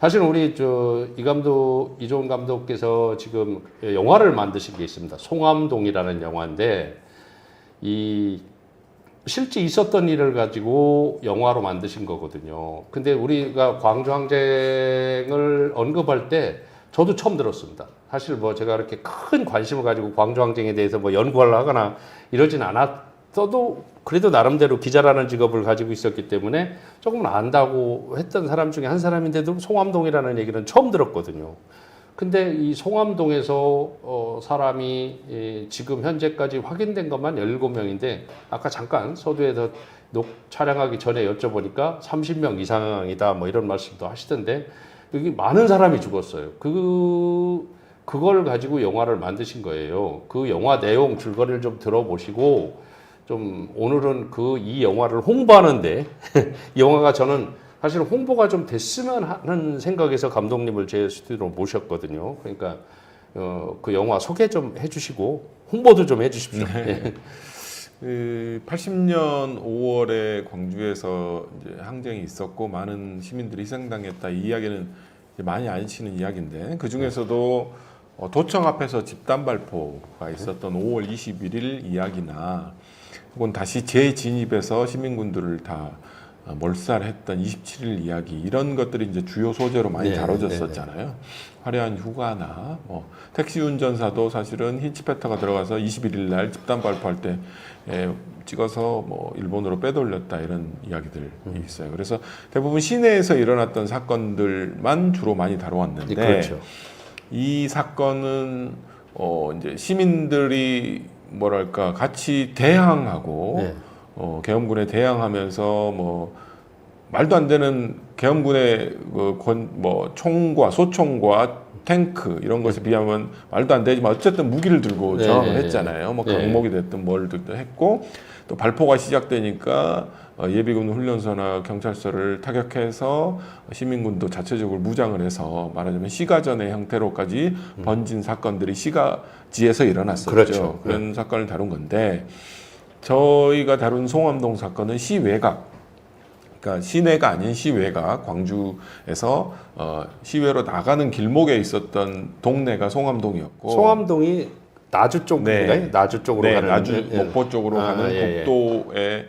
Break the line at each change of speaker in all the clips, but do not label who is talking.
사실 우리 저 이 감독 이종훈 감독께서 지금 영화를 만드신 게 있습니다. 송암동이라는 영화인데 이 실제 있었던 일을 가지고 영화로 만드신 거거든요. 근데 우리가 광주 항쟁을 언급할 때 저도 처음 들었습니다. 사실 뭐 제가 그렇게 큰 관심을 가지고 광주 항쟁에 대해서 뭐 연구를 하거나 이러진 않았어도 그래도 나름대로 기자라는 직업을 가지고 있었기 때문에 조금 안다고 했던 사람 중에 한 사람인데도 송암동이라는 얘기는 처음 들었거든요. 근데 이 송암동에서 어, 사람이 예, 지금 현재까지 확인된 것만 17명인데 아까 잠깐 서두에서 녹, 촬영하기 전에 여쭤보니까 30명 이상이다 뭐 이런 말씀도 하시던데 여기 많은 사람이 죽었어요. 그 그걸 가지고 영화를 만드신 거예요. 그 영화 내용 줄거리를 좀 들어보시고 좀 오늘은 그 이 영화를 홍보하는데 이 영화가 저는 사실 홍보가 좀 됐으면 하는 생각에서 감독님을 제 스튜디오로 모셨거든요. 그러니까 어, 그 영화 소개 좀 해주시고 홍보도 좀 해주십시오. 예.
그 80년 5월에 광주에서 이제 항쟁이 있었고 많은 시민들이 희생당했다 이 이야기는 많이 아시는 이야기인데 그 중에서도 어, 도청 앞에서 집단 발포가 있었던 5월 21일 이야기나 혹은 다시 재진입해서 시민군들을 다 어, 몰살했던 27일 이야기 이런 것들이 이제 주요 소재로 많이
네,
다뤄졌었잖아요. 화려한 휴가나 뭐 택시 운전사도 사실은 히치패터가 들어가서 21일 날 집단 발포할 때 에, 찍어서 뭐 일본으로 빼돌렸다 이런 이야기들이
음.
있어요. 그래서 대부분 시내에서 일어났던 사건들만 주로 많이 다뤄왔는데
그렇죠.
이 사건은 어 이제 시민들이 뭐랄까 같이 대항하고
네.
어 계엄군에 대항하면서 뭐 말도 안 되는 계엄군의 그뭐 총과 소총과 탱크 이런 것에 비하면 말도 안 되지만 어쨌든 무기를 들고
네,
저항을
네, 네.
했잖아요. 뭐
네.
강목이 됐든 뭘 됐든 했고 또 발포가 시작되니까 어, 예비군 훈련소나 경찰서를 타격해서 시민군도 자체적으로 무장을 해서 말하자면 시가전의 형태로까지 번진 사건들이 시가지에서 일어났었죠.
음. 그렇죠.
그런 사건을 다룬 건데 저희가 다룬 송암동 사건은 시외곽 그러니까 시내가 아닌 시외가 광주에서 어, 시외로 나가는 길목에 있었던 동네가 송암동이었고
송암동이 나주 쪽인가요?
네.
나주 쪽으로
네,
가는
나주
예.
목포 쪽으로
아,
가는
예, 예.
국도의 예,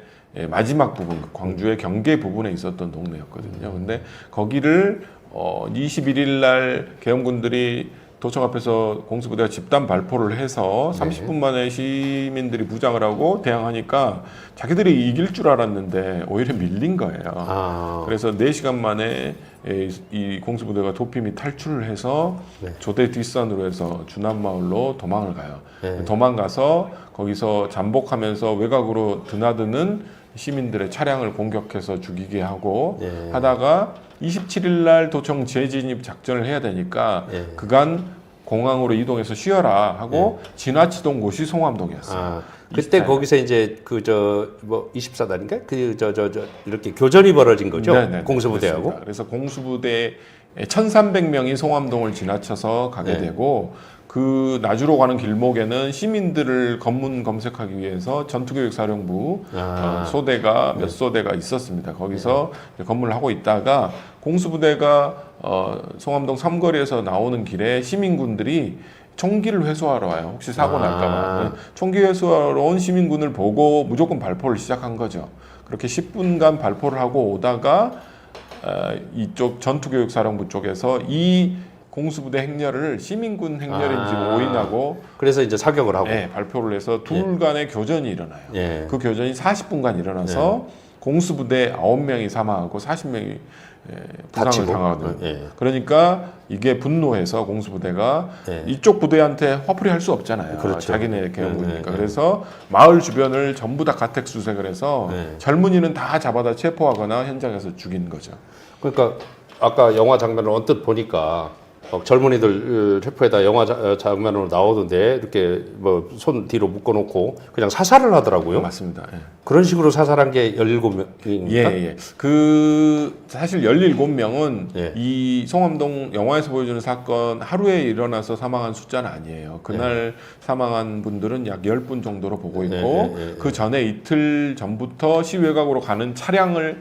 마지막 부분, 광주의 경계 부분에 있었던 동네였거든요.
음.
근데 거기를 어, 21일 날 계엄군들이 도청 앞에서 공수부대가 집단 발포를 해서
네.
30분 만에 시민들이 무장을 하고 대항하니까 자기들이 이길 줄 알았는데 오히려 밀린 거예요.
아,
그래서 4시간 만에 에, 이 공수부대가 도피 및 탈출을 해서
네.
조대 뒷산으로 해서 주남마을로 도망을 가요.
네.
도망가서 거기서 잠복하면서 외곽으로 드나드는 시민들의 차량을 공격해서 죽이게 하고
네.
하다가 27일 날 도청 재진입 작전을 해야 되니까
네.
그간 공항으로 이동해서 쉬어라 하고 지나치던 곳이 송암동이었어요.
아,
이
그때
스타일.
거기서 이제 그 저 뭐 24단인가? 그저 저 저 이렇게 교전이 벌어진 거죠.
네네,
공수부대하고.
그렇습니다. 그래서 공수부대 1,300명이 송암동을 지나쳐서 가게
네.
되고 그 나주로 가는 길목에는 시민들을 검문 검색하기 위해서 전투교육사령부
아.
어, 소대가 몇 소대가 있었습니다. 거기서 이제 검문을 하고 있다가 공수부대가 어, 송암동 삼거리에서 나오는 길에 시민군들이 총기를 회수하러 와요. 혹시 사고
아.
날까봐. 총기 회수하러 온 시민군을 보고 무조건 발포를 시작한 거죠. 그렇게 10분간 발포를 하고 오다가 어, 이쪽 전투교육사령부 쪽에서 이 공수부대 행렬을 시민군 행렬인지
아.
오인하고
그래서 이제 사격을 하고.
네, 발표를 해서 둘 간의 교전이 일어나요.
예.
그 교전이 40분간 일어나서 공수부대 9명이 사망하고 40명이 부상을
다치고.
당하거든요.
예.
그러니까 이게 분노해서 공수부대가
예.
이쪽 부대한테 화풀이 할 수 없잖아요.
그렇죠.
자기네.
네, 네, 네.
그래서 마을 주변을 전부 다 가택 수색을 해서
네.
젊은이는 다 잡아다 체포하거나 현장에서 죽인 거죠.
그러니까 아까 영화 장면을 언뜻 보니까 어, 젊은이들 어, 체포에다 영화 자- 어, 장면으로 나오던데 이렇게 뭐 손 뒤로 묶어놓고 그냥 사살을 하더라고요.
맞습니다. 예.
그런 식으로 사살한 게 17명입니까?
예, 예. 그 사실 17명은
예.
이 송암동 영화에서 보여주는 사건 하루에 일어나서 사망한 숫자는 아니에요. 그날 사망한 분들은 약 10분 정도로 보고 있고
예, 예, 예, 예.
그 전에 이틀 전부터 시외각으로 가는 차량을 에,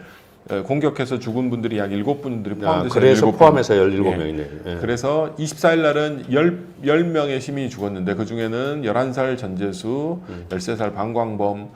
공격해서 죽은 분들이 약 일곱 분들이
아,
포함돼서
그래서
17 분.
포함해서 17명이네. 예.
그래서 24일 날은 10, 10명의 시민이 죽었는데 그 중에는 11살 전재수,
음.
13살 방광범,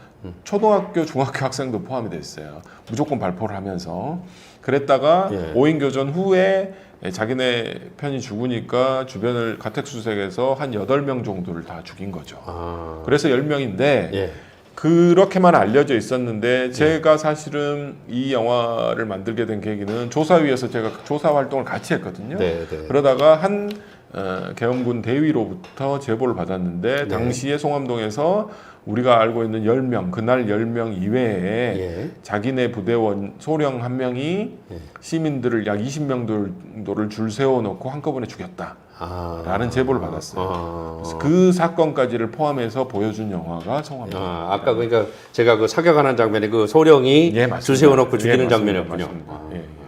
초등학교, 중학교 학생도 포함이 돼 있어요. 무조건 발포를 하면서 그랬다가
예.
오인 교전 후에 자기네 편이 죽으니까 주변을 가택 수색해서 한 8명 정도를 다 죽인 거죠.
아,
그래서 10명인데
예.
그렇게만 알려져 있었는데 제가 사실은 이 영화를 만들게 된 계기는 조사위에서 제가 조사 활동을 같이 했거든요.
네, 네.
그러다가 한 어, 계엄군 대위로부터 제보를 받았는데
네.
당시에 송암동에서 우리가 알고 있는 10명 그날 10명 이외에
예.
자기네 부대원 소령 한 명이
예.
시민들을 약 20명 정도를 줄 세워놓고 한꺼번에 죽였다.
아,
라는 제보를 받았어요.
아,
그래서 그 사건까지를 포함해서 보여준 영화가 송암동.
아, 아까 그러니까 제가 그 사격하는 장면에 그 소령이
예.
줄 세워놓고 죽이는
예.
장면이었군요.
맞습니다.
아.
예, 예.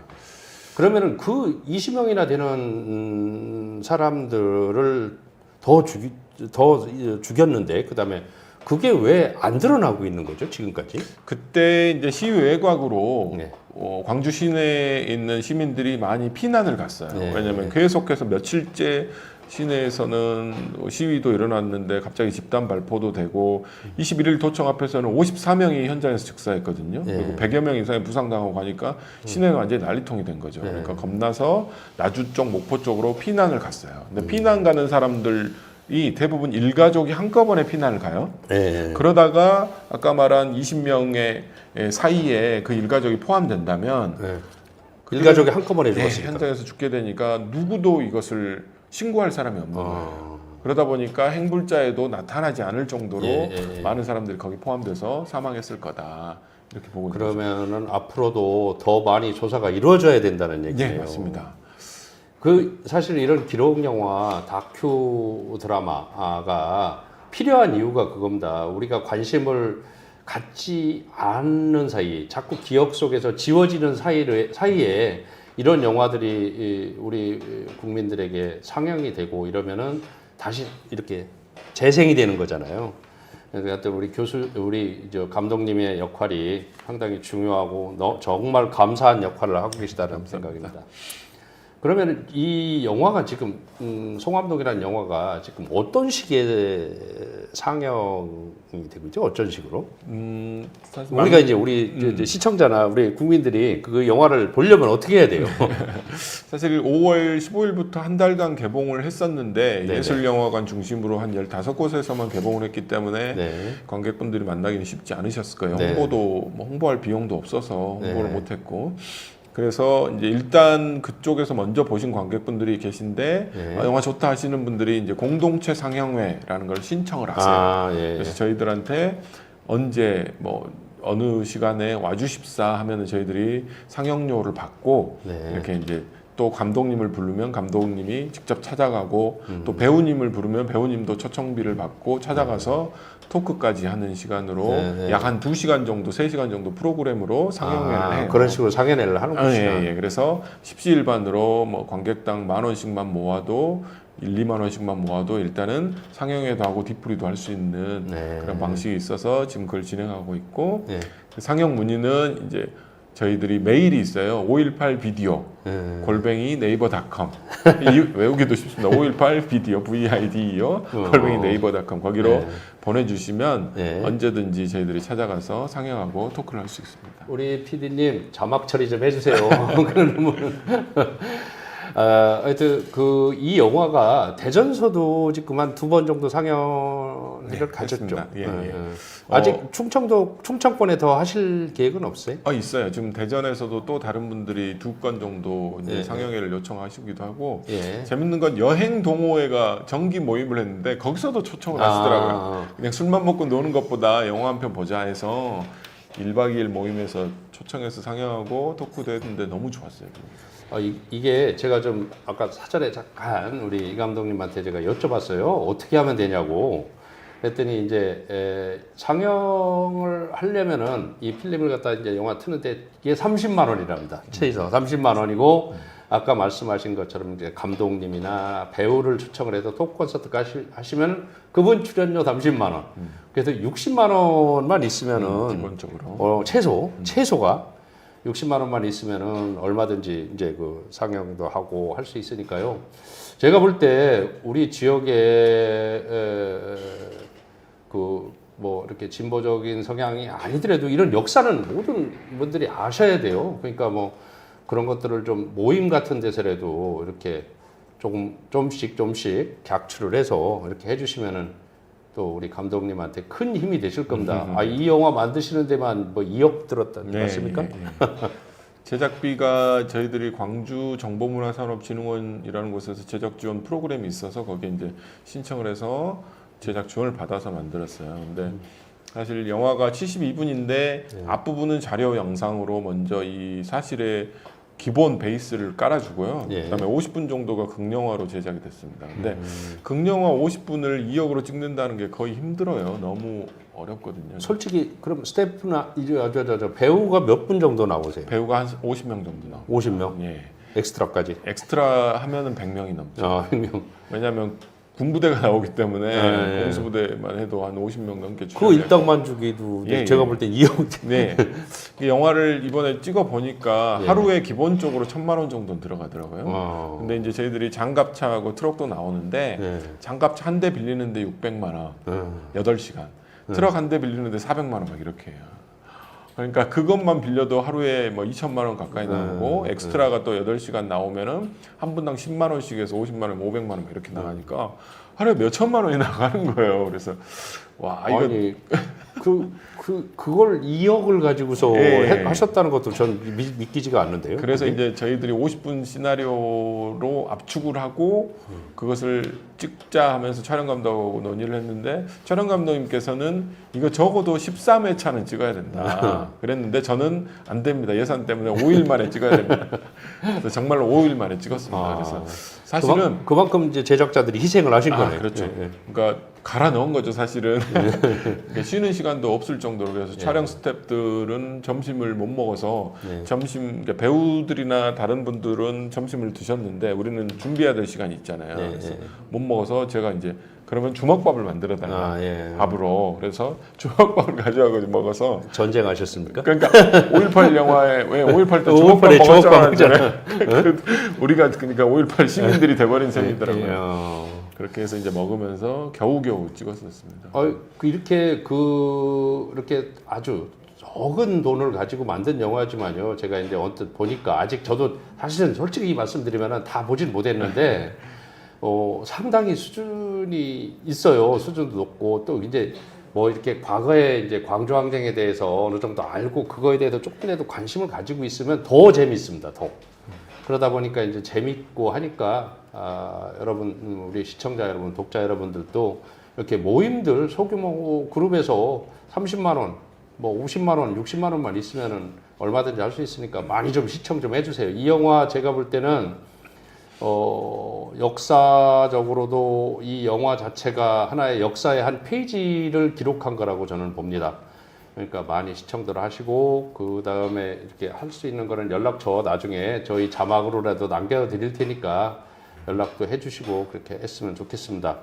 그러면은 그 20명이나 되는 음, 사람들을 더 죽이 더 죽였는데 그 다음에 그게 왜 안 드러나고 있는 거죠 지금까지?
그때 이제 시위 외곽으로
네.
어, 광주 시내에 있는 시민들이 많이 피난을 갔어요.
네.
왜냐하면 계속해서 며칠째 시내에서는 시위도 일어났는데 갑자기 집단 발포도 되고 21일 도청 앞에서는 54명이 현장에서 즉사했거든요.
네.
그리고 100여 명 이상이 부상당하고 가니까 시내가 완전히 난리통이 된 거죠.
네.
그러니까 겁나서 나주 쪽 목포 쪽으로 피난을 갔어요. 근데
음.
피난 가는 사람들 이 대부분 일가족이 한꺼번에 피난을 가요.
네.
그러다가 아까 말한 20명의 사이에 그 일가족이 포함된다면
네. 일가족이 한꺼번에
네,
죽었으니까.
현장에서 죽게 되니까 누구도 이것을 신고할 사람이 없는 거예요.
아,
그러다 보니까 행불자에도 나타나지 않을 정도로
예, 예, 예.
많은 사람들이 거기 포함돼서 사망했을 거다 이렇게 보고.
그러면은 앞으로도 더 많이 조사가 이루어져야 된다는
네,
얘기예요.
맞습니다.
그 사실 이런 기록 영화 다큐 드라마가 필요한 이유가 그겁니다. 우리가 관심을 갖지 않는 사이, 자꾸 기억 속에서 지워지는 사이를, 사이에 이런 영화들이 이 우리 국민들에게 상영이 되고 이러면은 다시 이렇게 재생이 되는 거잖아요. 그래서 하여튼 우리 교수, 우리 저 감독님의 역할이 상당히 중요하고 너, 정말 감사한 역할을 하고 계시다는 생각입니다. 그러면 이 영화가 지금 음, 송암동이라는 영화가 지금 어떤 식의 상영이 되고 있죠? 어떤 식으로?
음,
우리가 이제 우리 저- 저 시청자나 우리 국민들이 그 영화를 보려면 어떻게 해야 돼요?
사실 5월 15일부터 한 달간 개봉을 했었는데
네네.
예술영화관 중심으로 한 15곳에서만 개봉을 했기 때문에
네.
관객분들이 만나기는 쉽지 않으셨을 거예요.
네.
홍보도 뭐 홍보할 비용도 없어서 홍보를
네.
못했고 그래서 이제 일단 그쪽에서 먼저 보신 관객분들이 계신데
네.
아, 영화 좋다 하시는 분들이 이제 공동체 상영회라는 걸 신청을 하세요.
아, 예.
그래서 저희들한테 언제 뭐 어느 시간에 와주십사 하면은 저희들이 상영료를 받고
네.
이렇게 이제 또 감독님을 부르면 감독님이 직접 찾아가고
음.
또 배우님을 부르면 배우님도 초청비를 받고 찾아가서 토크까지 하는 시간으로
네, 네.
약 한 두시간 정도, 세시간 정도 프로그램으로 상영회를
아,
해요.
그런 식으로 상연회를 하는
아. 예, 예. 그래서 십시일반으로 뭐 관객당 만 원씩만 모아도 1, 2만 원씩만 모아도 일단은 상영회도 하고 디프리도 할 수 있는
네.
그런 방식이 있어서 지금 그걸 진행하고 있고
예.
그 상영 문의는 이제 저희들이 메일이 있어요. 518 비디오
예.
골뱅이 네이버닷컴 이- 외우기도 쉽습니다. 518 비디오 VID요
어.
골뱅이 네이버닷컴 거기로
네.
보내주시면
네.
언제든지 저희들이 찾아가서 상영하고 토크를 할 수 있습니다.
우리 PD님 자막 처리 좀 해주세요. 그러면 아, 하여튼 그 이 영화가 대전서도 지금 한 두 번 정도 상영회를
네,
가졌죠.
했습니다. 예, 예.
아직
어.
충청도 충청권에 더 하실 계획은 없어요?
어 있어요. 지금 대전에서도 또 다른 분들이 두 건 정도
네.
상영회를 요청하시기도 하고
예.
재밌는 건 여행 동호회가 정기 모임을 했는데 거기서도 초청을 하시더라고요.
아,
그냥 술만 먹고 노는 것보다 영화 한 편 보자 해서 1박 2일 모임에서 초청해서 상영하고 토크도 했는데 너무 좋았어요.
어, 이, 이게 제가 좀 아까 사전에 잠깐 우리 이 감독님한테 제가 여쭤봤어요. 어떻게 하면 되냐고. 그랬더니 이제 에, 상영을 하려면은 이 필름을 갖다 이제 영화 트는데 이게 30만 원이랍니다. 최소 30만 원이고 아까 말씀하신 것처럼 이제 감독님이나 배우를 초청을 해서 토크 콘서트 하시면 그분 출연료 30만 원. 그래서 60만 원만 있으면은
기본적으로.
어, 최소 최소가 60만 원만 있으면은 얼마든지 이제 그 상영도 하고 할 수 있으니까요. 제가 볼 때 우리 지역에 그 뭐 이렇게 진보적인 성향이 아니더라도 이런 역사는 모든 분들이 아셔야 돼요. 그러니까 뭐 그런 것들을 좀 모임 같은 데서라도 이렇게 조금 좀씩 좀씩 객추를 해서 이렇게 해주시면은 또 우리 감독님한테 큰 힘이 되실 겁니다. 아 이 영화 만드시는 데만 뭐 2억 들었다는
네,
말씀입니까?
예, 예. 제작비가 저희들이 광주 정보문화산업진흥원이라는 곳에서 제작 지원 프로그램이 있어서 거기에 이제 신청을 해서 제작 지원을 받아서 만들었어요. 근데 사실 영화가 72분인데 앞부분은 자료 영상으로 먼저 이 사실의 기본 베이스를 깔아주고요.
예.
그다음에 50분 정도가 극영화로 제작이 됐습니다. 근데
음.
극영화 50분을 2억으로 찍는다는 게 거의 힘들어요. 너무 어렵거든요.
솔직히 그럼 스태프나 이제 저, 저, 저 배우가 몇 분 정도 나오세요?
배우가 한 50명 정도 나와요.
50명
예.
엑스트라까지.
엑스트라 하면은 100명이 넘죠.
아, 100명.
왜냐하면 군부대가 나오기 때문에
네, 네.
공수부대만 해도 한 50명 넘게
그
출연해요.
일당만 주기도
예,
제가
예.
볼때 2억.
네. 이 영화를 이번에 찍어 보니까
예.
하루에 기본적으로 천만 원 정도 들어가더라고요.
어.
근데 이제 저희들이 장갑차하고 트럭도 나오는데
네.
장갑차 한 대 빌리는데 600만 원,
어.
8시간. 트럭 한 대 빌리는데 400만 원 막 이렇게 해요. 그러니까 그것만 빌려도 하루에 뭐 2천만 원 가까이 나오고
네,
엑스트라가 또 8시간 나오면은 한 분당 10만 원씩 해서 50만 원, 500만 원 이렇게 나가니까 하루에 몇 천만 원이 나가는 거예요. 그래서 와, 이거
아니 그, 그 그걸 2억을 가지고서
예.
해- 하셨다는 것도 전 미, 믿기지가 않는데요.
그래서
그게?
이제 저희들이 50분 시나리오로 압축을 하고 그것을 찍자 하면서 촬영 감독하고 논의를 했는데 촬영 감독님께서는 이거 적어도 13회차는 찍어야 된다. 그랬는데 저는 안 됩니다. 예산 때문에 5일 만에 찍어야 됩니다. 그래서 정말로 5일 만에 찍었습니다.
아,
그래서 사실은
그만, 그만큼 이제 제작자들이 희생을 하신
아,
거네요.
그렇죠.
예, 예.
그러니까 갈아 넣은 거죠, 사실은. 그러니까 쉬는 시간도 없을 정도로 그래서
예.
촬영 스태프들은 점심을 못 먹어서
예.
점심 그러니까 배우들이나 다른 분들은 점심을 드셨는데 우리는 준비해야 될 시간이 있잖아요.
예,
그래서
예.
못 먹어서 제가 이제 그러면 주먹밥을 만들어 달라.
아, 예.
밥으로. 그래서 주먹밥을 가져가고 먹어서
전쟁하셨습니까?
그러니까 5.18 영화에 왜 5.18때
5.18
주먹밥
에 주먹밥
먹었잖아요. 그 우리가 그러니까 5.18 시민들이 돼버린 셈이더라고요.
예, 어.
그렇게 해서 이제 먹으면서 겨우겨우 찍었었습니다.
어, 그 이렇게 그 이렇게 아주 적은 돈을 가지고 만든 영화지만요. 제가 이제 언뜻 보니까 아직 저도 사실은 솔직히 말씀드리면은 다 보진 못했는데 어, 상당히 수준이 있어요. 수준도 높고 또 이제 뭐 이렇게 과거에 이제 광주 항쟁에 대해서 어느 정도 알고 그거에 대해서 조금이라도 관심을 가지고 있으면 더 재밌습니다. 더. 그러다 보니까 이제 재밌고 하니까 아, 여러분 음, 우리 시청자 여러분 독자 여러분들도 이렇게 모임들 소규모 그룹에서 30만 원, 뭐 50만 원, 60만 원만 있으면은 얼마든지 할 수 있으니까 많이 좀 시청 좀 해주세요. 이 영화 제가 볼 때는 어, 역사적으로도 이 영화 자체가 하나의 역사의 한 페이지를 기록한 거라고 저는 봅니다. 그러니까 많이 시청들 하시고 그 다음에 이렇게 할 수 있는 거는 연락처 나중에 저희 자막으로라도 남겨드릴 테니까 연락도 해주시고 그렇게 했으면 좋겠습니다.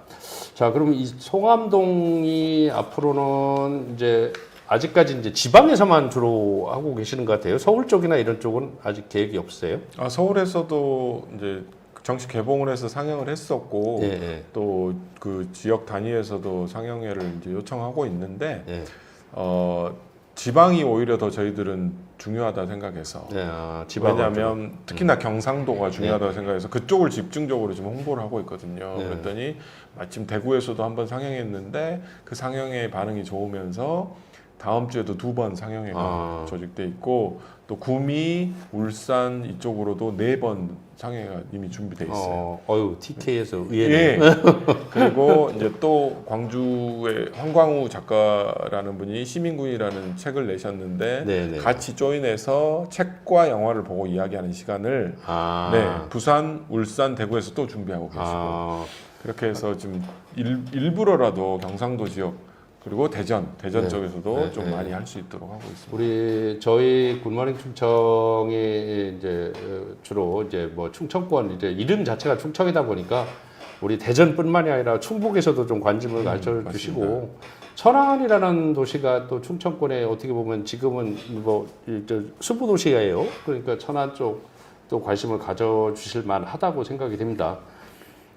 자, 그럼 이 송암동이 앞으로는 이제 아직까지 이제 지방에서만 주로 하고 계시는 것 같아요. 서울 쪽이나 이런 쪽은 아직 계획이 없으세요?
아, 서울에서도 이제 정식 개봉을 해서 상영을 했었고
예, 예,
또 그 지역 단위에서도 상영회를 이제 요청하고 있는데
예.
어, 지방이 오히려 더 저희들은 중요하다 생각해서
네, 아, 지방
왜냐하면 특히나 경상도가 중요하다고 생각해서 그쪽을 집중적으로 지금 홍보를 하고 있거든요.
네.
그랬더니 마침 대구에서도 한번 상영했는데 그 상영회 반응이 좋으면서 다음 주에도 두 번 상영회가
아.
조직돼 있고 또 구미, 울산 이쪽으로도 네 번 상영회가 이미 준비돼 있어요.
어, 어유 TK에서 의외네.
예. 그리고 이제 또 광주의 황광우 작가라는 분이 시민군이라는 책을 내셨는데
네, 네.
같이 조인해서 책과 영화를 보고 이야기하는 시간을
아,
네, 부산, 울산, 대구에서 또 준비하고 계시고
아,
그렇게 해서 지금 일, 일부러라도 경상도 지역 그리고 대전, 대전
네.
쪽에서도
네,
좀
네.
많이 할 수 있도록 하고 있습니다.
우리 저희 굿모닝 충청이 이제 어, 주로 이제 뭐 충청권 이제 이름 자체가 충청이다 보니까 우리 대전뿐만이 아니라 충북에서도 좀 관심을 가져 주시고
음, 맞습니다.
천안이라는 도시가 또 충청권에 어떻게 보면 지금은 뭐저 수부 도시예요. 그러니까 천안 쪽 또 관심을 가져 주실 만하다고 생각이 됩니다.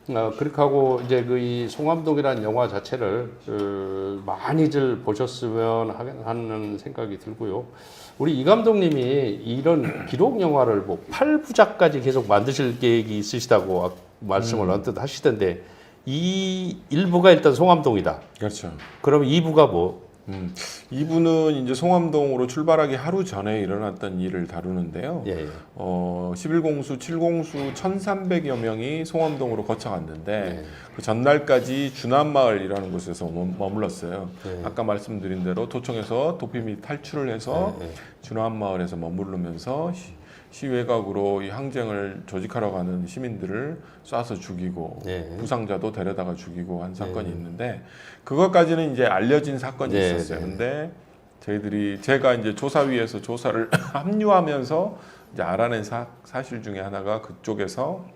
어, 그렇게 하고 이제 그 이 송암동이라는 영화 자체를 어, 많이들 보셨으면 하- 하는 생각이 들고요. 우리 이 감독님이 이런 기록 영화를 뭐 8부작까지 계속 만드실 계획이 있으시다고 아- 말씀을 언뜻 하시던데 이 1부가 일단 송암동이다.
그렇죠.
그럼 2부가 뭐?
음, 이분은 이제 송암동으로 출발하기 하루 전에 일어났던 일을 다루는데요.
예, 예.
어, 11공수, 7공수 1,300여 명이 송암동으로 거쳐갔는데
예.
그 전날까지 주남마을이라는 곳에서 머물- 머물렀어요.
예.
아까 말씀드린 대로 도청에서 도피미 탈출을 해서
예, 예.
주남마을에서 머무르면서 시, 시외곽으로 이 항쟁을 조직하러 가는 시민들을 쏴서 죽이고
예.
부상자도 데려다가 죽이고 한 사건이 있는데 그것까지는 이제 알려진 사건이
네,
있었어요.
네.
근데 저희들이 제가 이제 조사위에서 조사를 합류하면서 이제 알아낸 사, 사실 중에 하나가 그쪽에서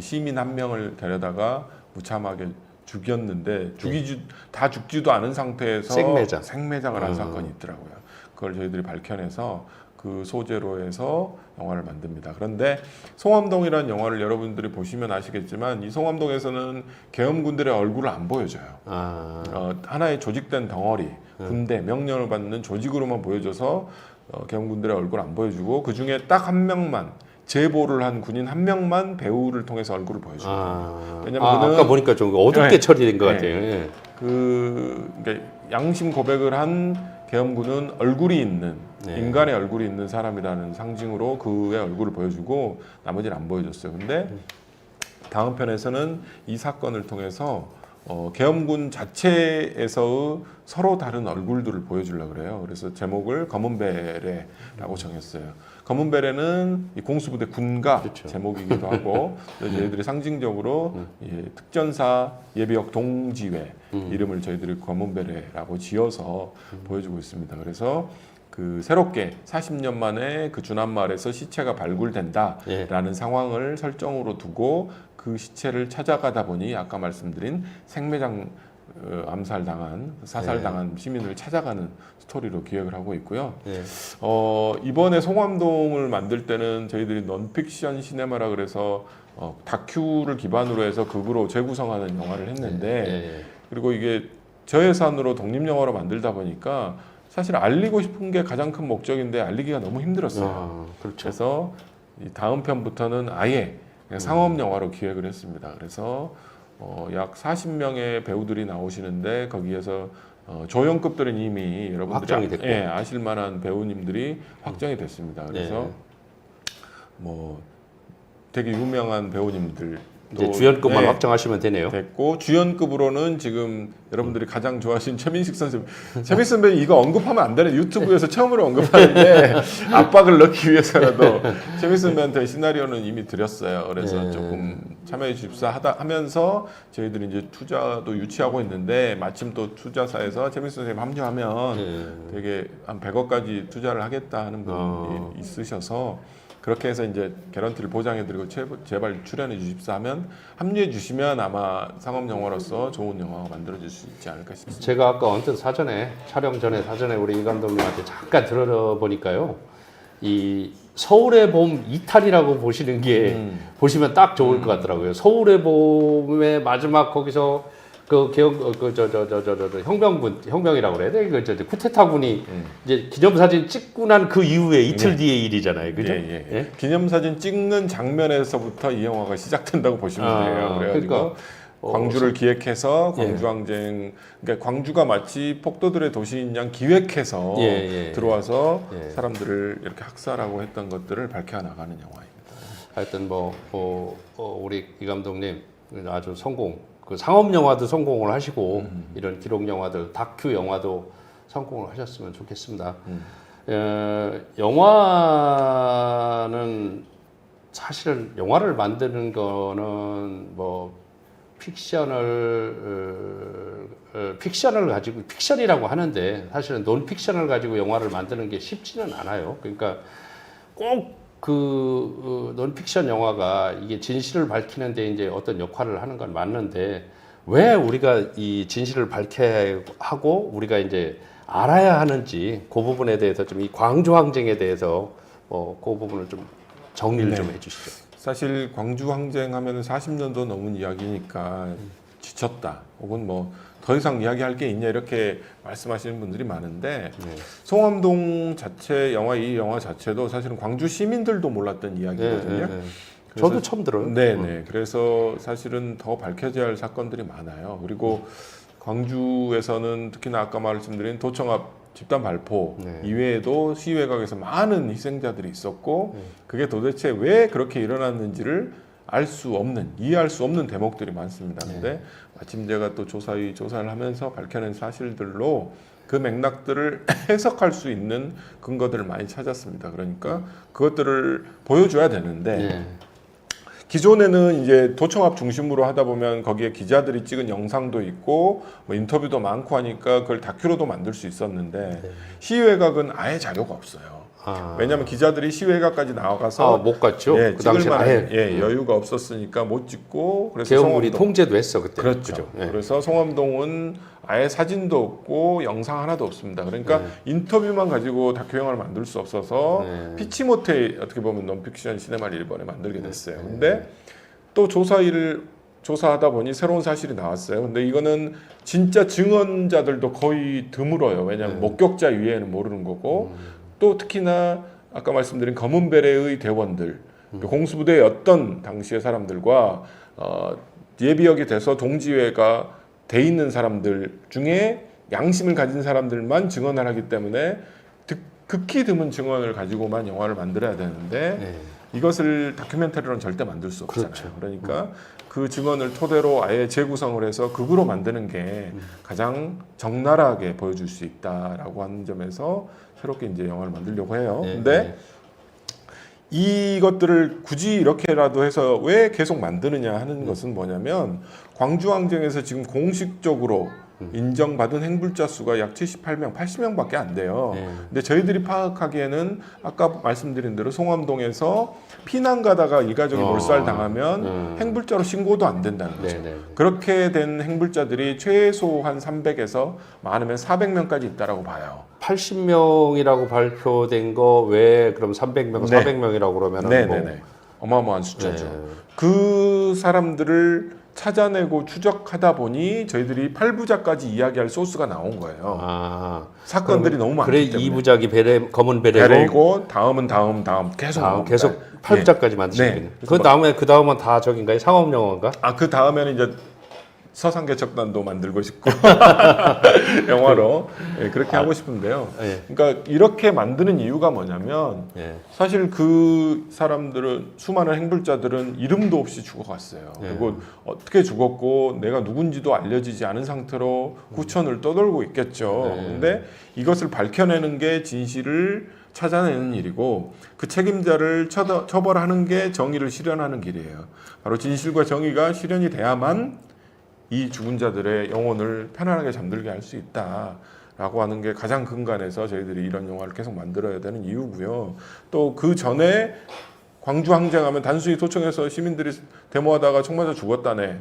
시민 한 명을 데려다가 무참하게 죽였는데 죽이지 다 죽지도 않은 상태에서
생매장.
생매장을 한
음.
사건이 있더라고요. 그걸 저희들이 밝혀내서 그 소재로 해서 영화를 만듭니다. 그런데 송암동이라는 영화를 여러분들이 보시면 아시겠지만 이 송암동에서는 계엄군들의 얼굴을 안 보여줘요.
아,
어, 하나의 조직된 덩어리, 군대 명령을 받는 조직으로만 보여줘서 어, 계엄군들의 얼굴 안 보여주고 그 중에 딱 한 명만 제보를 한 군인 한 명만 배우를 통해서 얼굴을 보여줍니다.
아,
왜냐면
아, 아까 보니까 좀 어둡게
네.
처리된 것
네.
같아요. 예.
그 그러니까 양심 고백을 한 계엄군은 얼굴이 있는
네.
인간의 얼굴이 있는 사람이라는 상징으로 그의 얼굴을 보여주고 나머지는 안 보여줬어요. 근데 다음 편에서는 이 사건을 통해서 어, 계엄군 자체에서의 서로 다른 얼굴들을 보여주려고 그래요. 그래서 제목을 검은 베레라고 정했어요. 검은 베레는 이 공수부대 군가
그렇죠.
제목이기도 하고 저희들이 상징적으로 예, 특전사 예비역 동지회
음.
이름을 저희들이 검은 베레라고 지어서 보여주고 있습니다. 그래서 그 새롭게 40년 만에 그 주남마을에서 시체가 발굴된다라는
예.
상황을 설정으로 두고 그 시체를 찾아가다 보니 아까 말씀드린 생매장 어, 암살당한 사살당한 시민을 찾아가는 스토리로 기획을 하고 있고요.
예.
어, 이번에 송암동을 만들 때는 저희들이 넌픽션 시네마라 그래서 어, 다큐를 기반으로 해서 극으로 재구성하는 영화를 했는데
예, 예.
그리고 이게 저예산으로 독립영화로 만들다 보니까 사실 알리고 싶은 게 가장 큰 목적인데 알리기가 너무 힘들었어요.
아, 그렇죠.
그래서 이 다음 편부터는 아예 상업 영화로 기획을 했습니다. 그래서 어, 약 40명의 배우들이 나오시는데 거기에서 어, 조연급들은 이미 여러분들이
됐고.
예, 아실 만한 배우님들이 확정이 됐습니다. 그래서
네.
뭐 되게 유명한 배우님들
이제 주연급만
예,
확정하시면 되네요.
됐고 주연급으로는 지금 여러분들이 가장 좋아하시는 최민식 선생 최민식 선배님 이거 언급하면 안 되는 유튜브에서 처음으로 언급하는데 압박을 넣기 위해서라도 최민식 선배한테 시나리오는 이미 드렸어요. 그래서
네.
조금 참여해 주십사 하다 하면서 저희들이 이제 투자도 유치하고 있는데 마침 또 투자사에서 최민식 선생님 합류하면
예.
되게 한 100억까지 투자를 하겠다 하는 분이
어.
있으셔서 그렇게 해서 이제 개런티를 보장해드리고 제- 제발 출연해 주십사 하면 합류해 주시면 아마 상업 영화로서 좋은 영화가 만들어질 수 있지 않을까 싶습니다.
제가 아까 언뜻 사전에 촬영 전에 사전에 우리 이 감독님한테 잠깐 들어보니까요. 이 서울의 봄 이탈이라고 보시는 게
음.
보시면 딱 좋을 것 같더라고요. 서울의 봄의 마지막 거기서 그 개혁 그저 저저저저 혁명군 혁명이라고 그래야 돼? 그저 저 쿠데타군이
음.
이제 기념사진 찍고 난 그 이후에 이틀 뒤의 일이잖아요. 그죠?
예, 예. 기념사진 찍는 장면에서부터 이 영화가 시작된다고 보시면
아,
돼요. 그래가지고
그러니까, 어,
광주를 기획해서
예.
광주항쟁 그러니까 광주가 마치 폭도들의 도시인 양 기획해서
예, 예.
들어와서
예.
사람들을 이렇게 학살하고 했던 것들을 밝혀 나가는 영화입니다.
하여튼 뭐 어, 어, 우리 이 감독님 아주 성공 그 상업 영화도 성공을 하시고 이런 기록 영화들 다큐 영화도 성공을 하셨으면 좋겠습니다.
음.
어, 영화는 사실은 영화를 만드는 거는 뭐 픽션을 어, 어, 픽션을 가지고 픽션이라고 하는데 사실은 논 픽션을 가지고 영화를 만드는 게 쉽지는 않아요. 그러니까 꼭 그 어, 논픽션 영화가 이게 진실을 밝히는데 이제 어떤 역할을 하는 건 맞는데 왜 우리가 이 진실을 밝혀야 하고 우리가 이제 알아야 하는지 그 부분에 대해서 좀 이 광주 항쟁에 대해서 어, 그 부분을 좀 정리를 좀 해주시죠.
사실 광주 항쟁 하면 40년도 넘은 이야기니까 지쳤다. 혹은 뭐 더 이상 이야기할 게 있냐 이렇게 말씀하시는 분들이 많은데
네.
송암동 자체 영화 이 영화 자체도 사실은 광주 시민들도 몰랐던 이야기거든요.
네, 네, 네. 저도 처음 들어요.
네 네. 그래서 사실은 더 밝혀져야 할 사건들이 많아요. 그리고 광주에서는 특히나 아까 말씀드린 도청합 집단 발포
네.
이외에도 시외각에서 많은 희생자들이 있었고
네.
그게 도대체 왜 그렇게 일어났는지를 알 수 없는 이해할 수 없는 대목들이 많습니다.
네.
근데 마침 제가 또 조사위 조사를 하면서 밝혀낸 사실들로 그 맥락들을 해석할 수 있는 근거들을 많이 찾았습니다. 그러니까 그것들을 보여줘야 되는데
네.
기존에는 이제 도청합 중심으로 하다 보면 거기에 기자들이 찍은 영상도 있고 뭐 인터뷰도 많고 하니까 그걸 다큐로도 만들 수 있었는데
네.
시외각은 아예 자료가 없어요.
아,
왜냐하면 기자들이 시외각까지 나와가서
아, 못 갔죠.
예,
그
찍을
당시
만한
아예
예, 여유가 없었으니까 못 찍고 그래서
개헌군이
송암동
통제도 했어 그때. 그렇죠. 예.
그래서 송암동은 아예 사진도 없고 영상 하나도 없습니다. 그러니까
네.
인터뷰만 가지고 다큐 영화를 만들 수 없어서
네.
피치 못해 어떻게 보면 논픽션 시네마 를 일본에 만들게 됐어요.
네.
근데 또 조사 일을 조사하다 보니 새로운 사실이 나왔어요. 근데 이거는 진짜 증언자들도 거의 드물어요. 왜냐하면
네.
목격자 이외에는 모르는 거고
음.
또 특히나 아까 말씀드린 검은 베레의 대원들
음.
그 공수부대의 어떤 당시의 사람들과 어, 예비역이 돼서 동지회가 돼 있는 사람들 중에 양심을 가진 사람들만 증언을 하기 때문에 득- 극히 드문 증언을 가지고만 영화를 만들어야 되는데
네.
이것을 다큐멘터리로는 절대 만들 수 없잖아요.
그렇죠.
그러니까그 증언을 토대로 아예 재구성을 해서 극으로 만드는 게
음.
가장 적나라하게 보여줄 수 있다라고 하는 점에서 새롭게 이제 영화를 만들려고 해요.
네,
근데
네.
이것들을 굳이 이렇게라도 해서 왜 계속 만드느냐
음.
하는 것은 뭐냐면 광주 항쟁에서 지금 공식적으로
음.
인정받은 행불자 수가 약 78명, 80명밖에 안 돼요.
네.
근데 저희들이 파악하기에는 아까 말씀드린 대로 송암동에서 피난 가다가 일가족이
어.
몰살 당하면
음.
행불자로 신고도 안 된다는 거죠.
네, 네.
그렇게 된 행불자들이 최소 한 300에서 많으면 400명까지 있다라고 봐요.
80명이라고 발표된 거 왜 그럼 300명,
네.
400명이라고 그러면은
네,
뭐
네, 네. 어마어마한 숫자죠.
네.
그 사람들을 찾아내고 추적하다 보니 저희들이 8부작까지 이야기할 소스가 나온 거예요.
아,
사건들이 너무 많기
그래
때문에.
이 부작이 베레 검은 베레고
베레고 다음은 다음 다음 계속
다음
나옵니다.
계속
예.
8부작까지 만드시는
네.
네.
그래서
그 다음에 그 다음은 다 저긴가요? 상업 영화인가?
아그 다음에는 이제 서상개척단도 만들고 싶고 영화로 예, 그렇게 하고 싶은데요.
예.
그러니까 이렇게 만드는 이유가 뭐냐면
예.
사실 그 사람들은 수많은 행불자들은 이름도 없이 죽어갔어요.
네.
그리고 어떻게 죽었고 내가 누군지도 알려지지 않은 상태로 후천을 떠돌고 있겠죠.
네.
근데 이것을 밝혀내는 게 진실을 찾아내는 일이고 그 책임자를 처- 처벌하는 게 정의를 실현하는 길이에요. 바로 진실과 정의가 실현이 돼야만 이 죽은 자들의 영혼을 편안하게 잠들게 할 수 있다 라고 하는 게 가장 근간에서 저희들이 이런 영화를 계속 만들어야 되는 이유고요. 또 그 전에 광주 항쟁하면 단순히 도청에서 시민들이 데모하다가 총 맞아 죽었다네.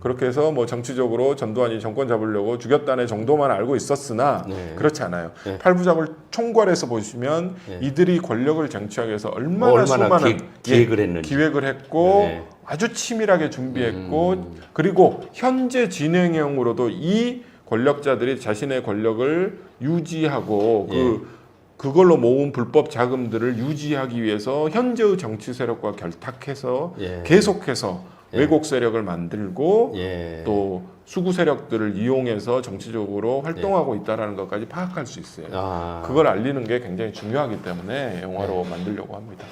그렇게 해서 뭐 정치적으로 전두환이 정권 잡으려고 죽였다네 정도만 알고 있었으나
네.
그렇지 않아요.
네.
팔부작을 총괄해서 보시면
네.
이들이 권력을 쟁취하기 위해서 얼마나,
얼마나
수많은
기, 기획을 했는지.
기획을 했고
네.
아주 치밀하게 준비했고
음.
그리고 현재 진행형으로도 이 권력자들이 자신의 권력을 유지하고
예.
그 그걸로 모은 불법 자금들을 유지하기 위해서 현재의 정치 세력과 결탁해서
예.
계속해서
예.
왜곡 세력을 만들고
예.
또 수구 세력들을 이용해서 정치적으로 활동하고 있다라는 것까지 파악할 수 있어요.
아.
그걸 알리는 게 굉장히 중요하기 때문에 영화로 만들려고 합니다.